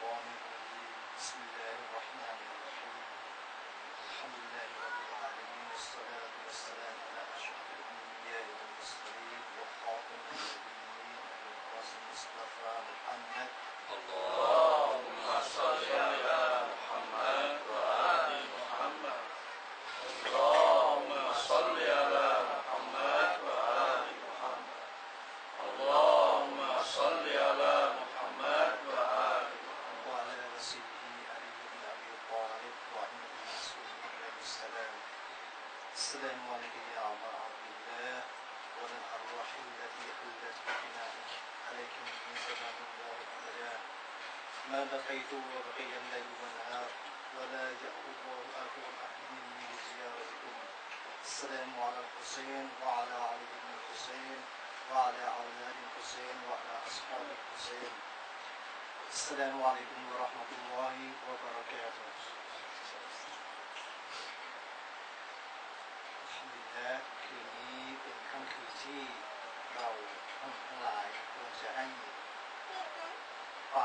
ball movement, speed. بقيت وبقي الليل والنهار ولا آخر أحد مني لزيارتكم السلام على الحسين وعلى علي بن الحسين وعلى أولاد الحسين وعلى أصحاب الحسين. السلام عليكم ورحمة الله وبركاته.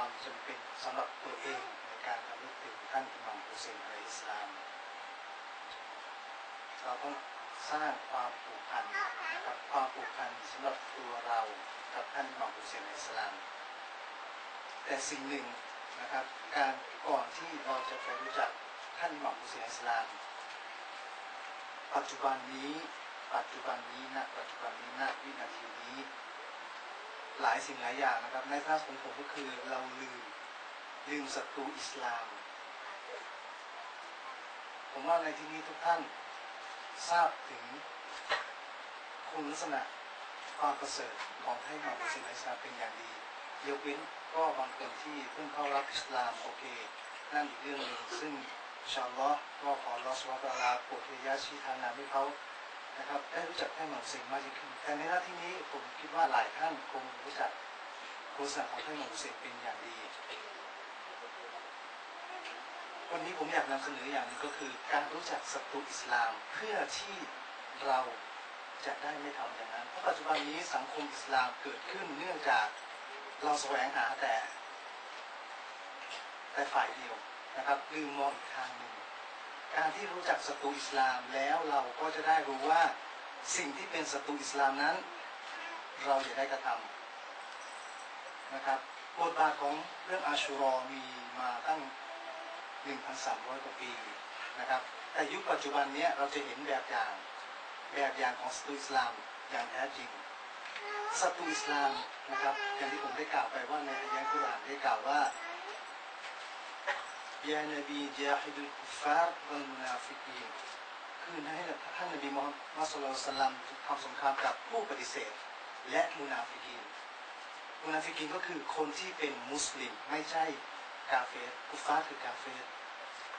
ความจำเป็นสำหรับตัวเองในการทำลึกถึงท่านอิหม่ามฮุเซนอะลัยฮิสลามเราต้องสร้างความผูกพันนะครับความผูกพันสำหรับตัวเรากับท่านอิหม่ามฮุเซนอะลัยฮิสลาม แต่สิ่งหนึ่งนะครับ การก่อนที่เราจะไปรู้จักท่านอิหม่ามฮุเซนอะลัยฮิสสลาม ปัจจุบันนี้ปัจจุบันนี้ณปัจจุบันนี้ณวินาทีนี้ หลายสิ่งหลายอย่างนะครับ ในท่าของผมก็คือเราลืมลืมศัตรูอิสลาม ผมว่าในที่นี้ทุกท่านทราบถึงคุณลักษณะความประเสริฐของท่านอิหม่ามฮุเซนอะลัยฮิสลามเป็นอย่างดียกเว้นก็บางคนที่เพิ่งเข้ารับอิสลามโอเค นั่นอีกเรื่องหนึ่งซึ่งชาลลอฮ์ก็ขอรอสวาตอาลาโปรดเทยาชีทางนาให้เขา นะครับได้รู้จักแท่านหม่อมเซงมากยิ่งขึ้นแต่ในหน้าที่นี้ผมคิดว่าหลายท่านคงรู้จักคุณลักษณะของแท่านหม่อมเซงเป็นอย่างดี วันนี้ผมอยากนำเสนออย่างหนึงก็คือการรู้จักศัตรูอิสลามเพื่อที่เราจะได้ไม่ทำอย่างนั้น เพราะปัจจุบันนี้สังคมอิสลามเกิดขึ้นเนื่องจากเราแสวงหาแต่ แต่ฝ่ายเดียวนะครับลืมมองอีกทางหนึ่ง การที่รู้จักศัตรูอิสลามแล้วเราก็จะได้รู้ว่าสิ่งที่เป็นศัตรูอิสลามนั้น เราอย่าได้กระทำนะครับบทบาทของเรื่องอาชูรอมีมาตั้ง 1,300 กว่าปีนะครับ แต่ยุคปัจจุบันนี้เราจะเห็นแบบอย่างแบบอย่างของศัตรูอิสลามอย่างแท้จริงศัตรูอิสลามนะครับอย่างที่ผมได้กล่าวไปว่าในอายะห์กุรอานได้กล่าวว่า ยานบีจาฮิดุลกุฟาร์วัลมุนาฟิกีนคือให้ท่านนบีมุฮัมมัดสุลลัลลัมทำสงครามกับผู้ปฏิเสธ และมุนาฟิกีนมุนาฟิกีนก็คือคนที่เป็นมุสลิมไม่ใช่กาเฟรกุฟาร์คือกาเฟร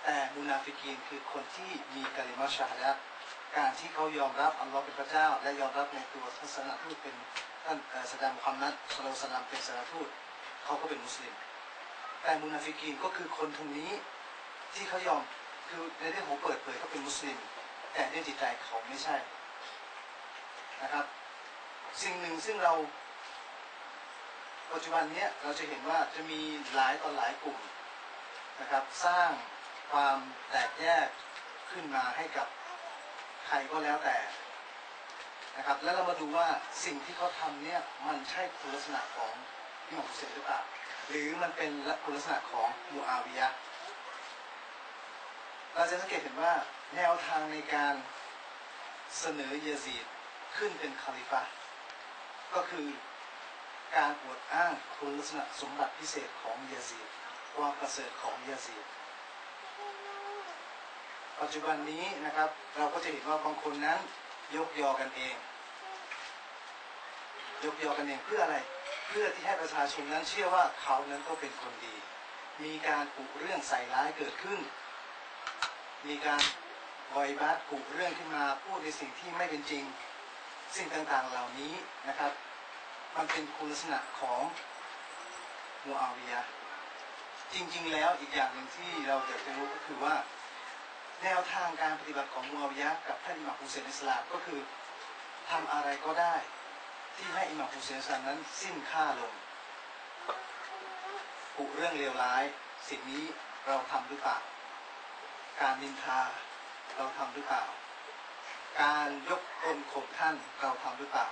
แต่มุนาฟิกีนคือคนที่มีกาลิมาชาฮะดะการที่เขายอมรับอัลลอฮ์เป็นพระเจ้า และยอมรับในตัวท่านศาสนาทูตเป็นท่านเอ่อศาสดามุฮัมมัดสุลลัลลัมเป็นศาสนาทูตเขาก็เป็นมุสลิม แต่มุนาฟิกีนก็คือคนคนนี้ที่เขายอมคือในเรื่องของเปิดเผยเขาเป็นมุสลิม แต่ในจิตใจเขาไม่ใช่นะครับ สิ่งหนึ่งซึ่งเรา ปัจจุบันนี้เราจะเห็นว่าจะมีหลายต่อหลายกลุ่มนะครับ สร้างความแตกแยกขึ้นมาให้กับใครก็แล้วแต่นะครับ แล้วเรามาดูว่าสิ่งที่เขาทำเนี่ยมันใช่คุณลักษณะของ อิหม่ามฮุเซนหรือเปล่าหรือมันเป็นคุณลักษณะของมูอาวิยะเราจะสังเกตเห็นว่าแนวทางในการเสนอยาซีดขึ้นเป็นคาลิฟะก็คือการอวดอ้างคุณลักษณะสมบัติพิเศษของยาซีดความประเสริฐของยาซีดปัจจุบันนี้นะครับเราก็จะเห็นว่าบางคนนั้นยกยอกันเอง ยกยอกันเองเพื่ออะไร พื่อที่ให้ประชาชนนั้นเชื่อว่าเขานั้นก็เป็นคนดี มีการกุเรื่องใส่ร้ายเกิดขึ้น มีการวอยบัตกุเรื่องขึ้นมาพูดในสิ่งที่ไม่เป็นจริง สิ่งต่างๆเหล่านี้นะครับ มันเป็นคุณลักษณะของมูอาวิยะจริง ๆ แล้วอีกอย่างหนึ่งที่เราจะรู้ก็คือว่า แนวทางการปฏิบัติของมูอาวิยะกับท่านอิหม่ามฮุเซนอิสลามก็คือทำอะไรก็ได้ ที่ให้อิหม่ามฮุเซนอิสลามนั้นสิ้นค่าลงกุเรื่องเลวร้าย สิ่งนี้เราทำหรือเปล่า การนินทาเราทำหรือเปล่า การยกตนข่มท่านเราทำหรือเปล่า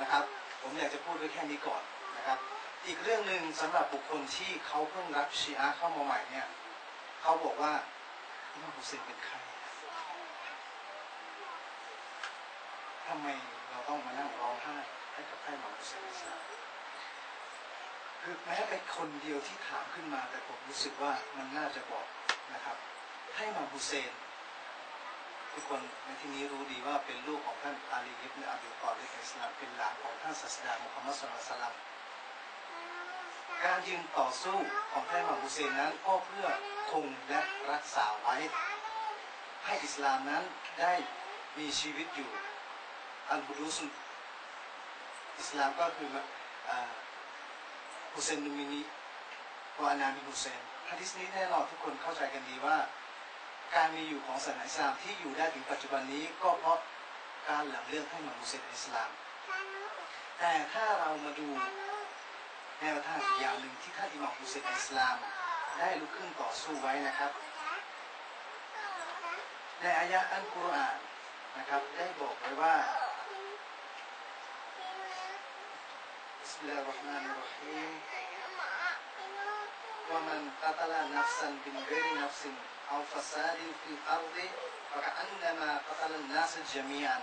นะครับ ผมอยากจะพูดไว้แค่นี้ก่อนนะครับ อีกเรื่องหนึ่งสำหรับบุคคลที่เขาเพิ่งรับชีอะเข้ามาใหม่เนี่ยเขาบอกว่าอิหม่ามฮุเซนเป็นใครทำไม คือแม้เป็นคนเดียวที่ถามขึ้นมา แต่ผมรู้สึกว่ามันน่าจะบอกนะครับ ให้มามฮุเซน ทุกคนในที่นี้รู้ดีว่าเป็นลูกของท่านอาลีอิบเนอับดุลกอริอิสลามเป็นหลานของท่านศาสดามุฮัมมัดสุลตัลลัมการยืนต่อสู้ของท่านมามฮุเซนนั้นก็เพื่อคงและรักษาไว้ ให้อิสลามนั้นได้มีชีวิตอยู่อันบุรุษอิสลามก็คืออ่า ฮุเซนนุมินีวานามิฮุเซนฮะดิษนี้แน่นอนทุกคนเข้าใจกันดีว่า การมีอยู่ของศาสนาอิสลามที่อยู่ได้ถึงปัจจุบันนี้ก็เพราะการหลังเลือกให้มามุสลิมอิสลาม แต่ถ้าเรามาดูแนวทางอย่างหนึ่งที่ท่านอิหม่ามมุสลิมอิสลาม ได้ลุกขึ้นต่อสู้ไว้นะครับ ในอายะอันกุรอานนะครับได้บอกไว้ว่า บิสมิลลาฮิรเราะห์มานิรเราะฮีม ومن قتل نفسا بغير نفس أو فساد في الأرض فكأنما قتل الناس جميعا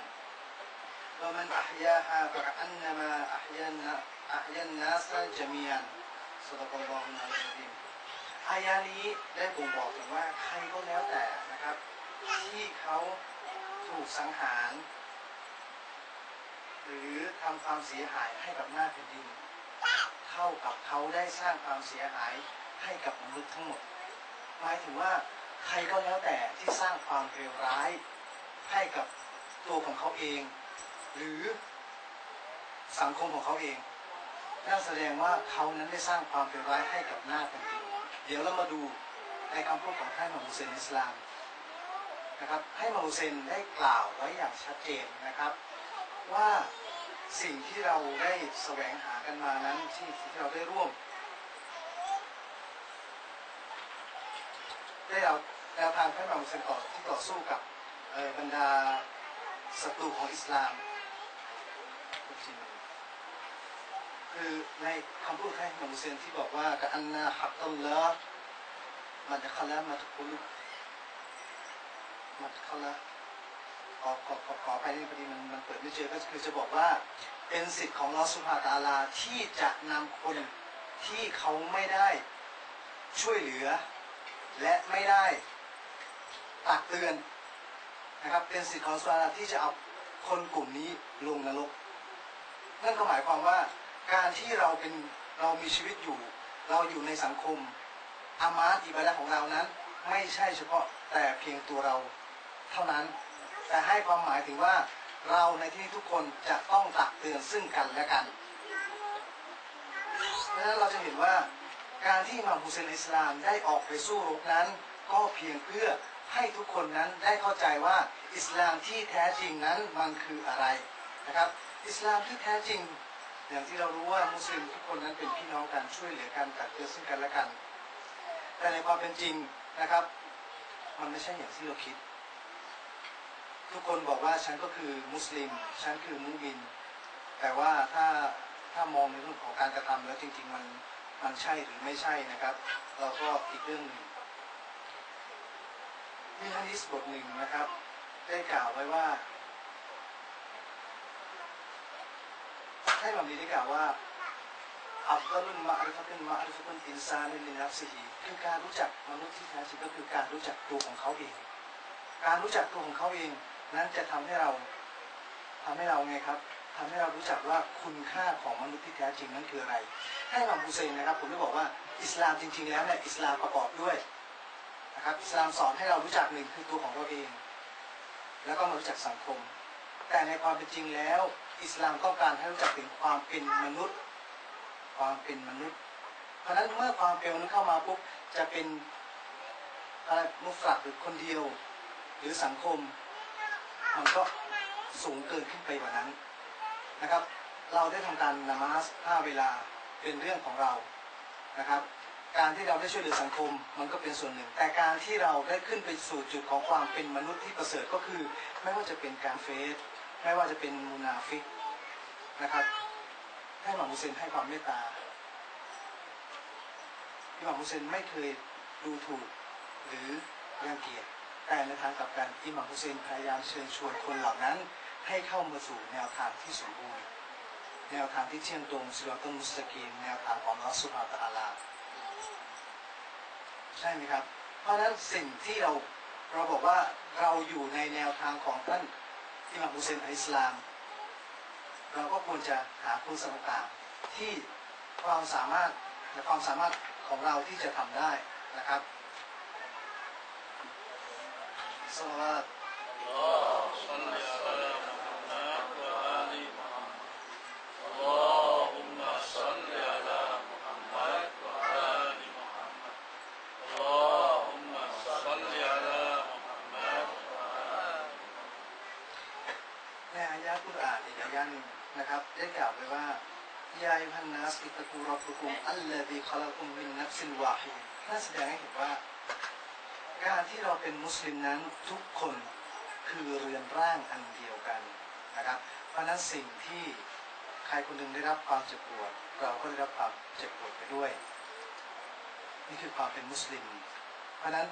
ومن أحياها فكأنما أحيا النا- أحيا الناس جميعا صدق الله العظيم อายานี้ได้บ่งบอกถึงว่าใครก็แล้วแต่นะครับ ที่เขาถูกสังหาร หรือ อ ทำความเสียหายให้กับหน้าแผ่นดิน เท่ากับเขาได้สร้างความเสียหายให้กับมนุษย์ทั้งหมด หมายถึงว่าใครก็แล้วแต่ที่สร้างความเลวร้าย ให้กับตัวของเขาเอง หรือสังคมของเขาเองนั่นแสดงว่าเขานั้นได้สร้างความเลวร้ายให้กับหน้าแผ่นดินเดี๋ยวเรามาดูในคำพูดของท่านมฮุเซนอิสลามนะครับให้มฮุเซนได้กล่าวไว้อย่างชัดเจนนะครับว่า สิ่งที่เราได้แสวงหากันมานั้นที่ที่เราได้ร่วม ได้เอาแนวทางท่านมฮุเซนต่อที่ต่อสู้กับบรรดาศัตรูของอิสลาม คือในคำพูดของมฮุเซนที่บอกว่ากอันนาฮักตัลละมันจะคละมาตุคุลมันคละ ขอขอขอขอไปนี่พอดีมันมันเปิดไม่เจอก็คือจะบอกว่าเป็นสิทธิ์ของลอสุภาตาลาที่จะนำคนที่เขาไม่ได้ช่วยเหลือ และไม่ได้ตักเตือนนะครับเป็นสิทธิ์ของสุภาตาลาที่จะเอาคนกลุ่มนี้ลงนรกนั่นก็หมายความว่าการที่เราเป็นเรามีชีวิตอยู่ เราอยู่ในสังคมอามาตอิบาดะของเรานั้น ไม่ใช่เฉพาะแต่เพียงตัวเราเท่านั้น แต่ให้ความหมายถึงว่าเราในที่นี้ทุกคนจะต้องตักเตือนซึ่งกันและกันเพราะฉะนั้นเราจะเห็นว่าการที่มามฮุเซนอิสลามได้ออกไปสู้รบนั้น ก็เพียงเพื่อให้ทุกคนนั้นได้เข้าใจว่าอิสลามที่แท้จริงนั้นมันคืออะไรนะครับ อิสลามที่แท้จริง อย่างที่เรารู้ว่ามุสลิมทุกคนนั้นเป็นพี่น้องกันช่วยเหลือกันตักเตือนซึ่งกันและกัน แต่ในความเป็นจริงนะครับ มันไม่ใช่อย่างที่เราคิด ทุกคนบอกว่าฉันก็คือมุสลิม ฉันคือมุมิน แต่ว่าถ้าถ้ามองในเรื่องของการกระทำแล้วจริง ๆ มันมันใช่หรือไม่ใช่นะครับ เราก็อีกเรื่องหนึ่งมีฮะดิษบทหนึ่งนะครับ ได้กล่าวไว้ว่าให้มัมดีได้กล่าวว่าอัฟดัลุนมาอริฟะตุนมาอริฟะตุนอินซานิลินัฟซิฮีคือการรู้จักมนุษย์ที่แท้จริงก็คือการรู้จักตัวของเขาเอง การรู้จักตัวของเขาเอง นั้นจะทำให้เราทำให้เราไงครับทำให้เรารู้จักว่าคุณค่าของมนุษย์ที่แท้จริงนั้นคืออะไร ให้มัมฮุเซนนะครับ ผมได้บอกว่าอิสลามจริง ๆ แล้วเนี่ยอิสลามประกอบด้วยนะครับอิสลามสอนให้เรารู้จักหนึ่งคือตัวของเราเอง แล้วก็มารู้จักสังคม แต่ในความเป็นจริงแล้ว อิสลามต้องการให้รู้จักถึงความเป็นมนุษย์ ความเป็นมนุษย์ เพราะฉะนั้นเมื่อความเป็นมนุษย์เข้ามาปุ๊บจะเป็นอะไรมุฟรัดหรือคนเดียว หรือสังคม มันก็สูงเกินขึ้นไปกว่านั้นนะครับ เราได้ทำการนามาสห้าเวลาเป็นเรื่องของเรานะครับ การที่เราได้ช่วยเหลือสังคมมันก็เป็นส่วนหนึ่ง แต่การที่เราได้ขึ้นไปสู่จุดของความเป็นมนุษย์ที่ประเสริฐก็คือ ไม่ว่าจะเป็นการเฟสไม่ว่าจะเป็นมูนาฟิกนะครับให้หม่ามุเซนให้ความเมตตาที่หม่ามุเซนไม่เคยดูถูกหรือรังเกียจ แต่ในทางกลับกันอิหม่ามฮุเซนพยายามเชิญชวนคนเหล่านั้น ให้เข้ามาสู่แนวทางที่สมบูรณ์แนวทางที่เที่ยงตรงสุลตันมุสตะกีมแนวทางของอัลอสุบฮาตาลาใช่ไหมครับ เพราะฉะนั้นสิ่งที่เราเราบอกว่าเราอยู่ในแนวทางของท่านอิหม่ามฮุเซนอิสลาม เราก็ควรจะหาคุณสมบัติต่างที่ความสามารถและความสามารถของเราที่จะทำได้นะครับ สลาวาต اللهم صل على محمد وآل محمد اللهم صل على محمد وآل محمد اللهم صل على محمد وآل ในอายะห์กุรอานอีกอายะห์หนึ่งนะครับ ได้กล่าวไว้ว่ายายุฮันนัสอิตะกูรับบุคุมอัลลดีคอลักุมมินนัฟซินวาฮิดนั่นแสดงให้เห็นว่า การที่เราเป็นมุสลิมนั้นทุกคนคือเรือนร่างอันเดียวกันนะครับ เพราะนั้นสิ่งที่ใครคนหนึ่งได้รับความเจ็บปวด เราก็ได้รับความเจ็บปวดไปด้วย นี่คือความเป็นมุสลิม เพราะฉะนั้น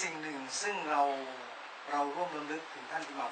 สิ่งหนึ่งซึ่งเราเราร่วมรำลึกถึงท่านอิหม่าม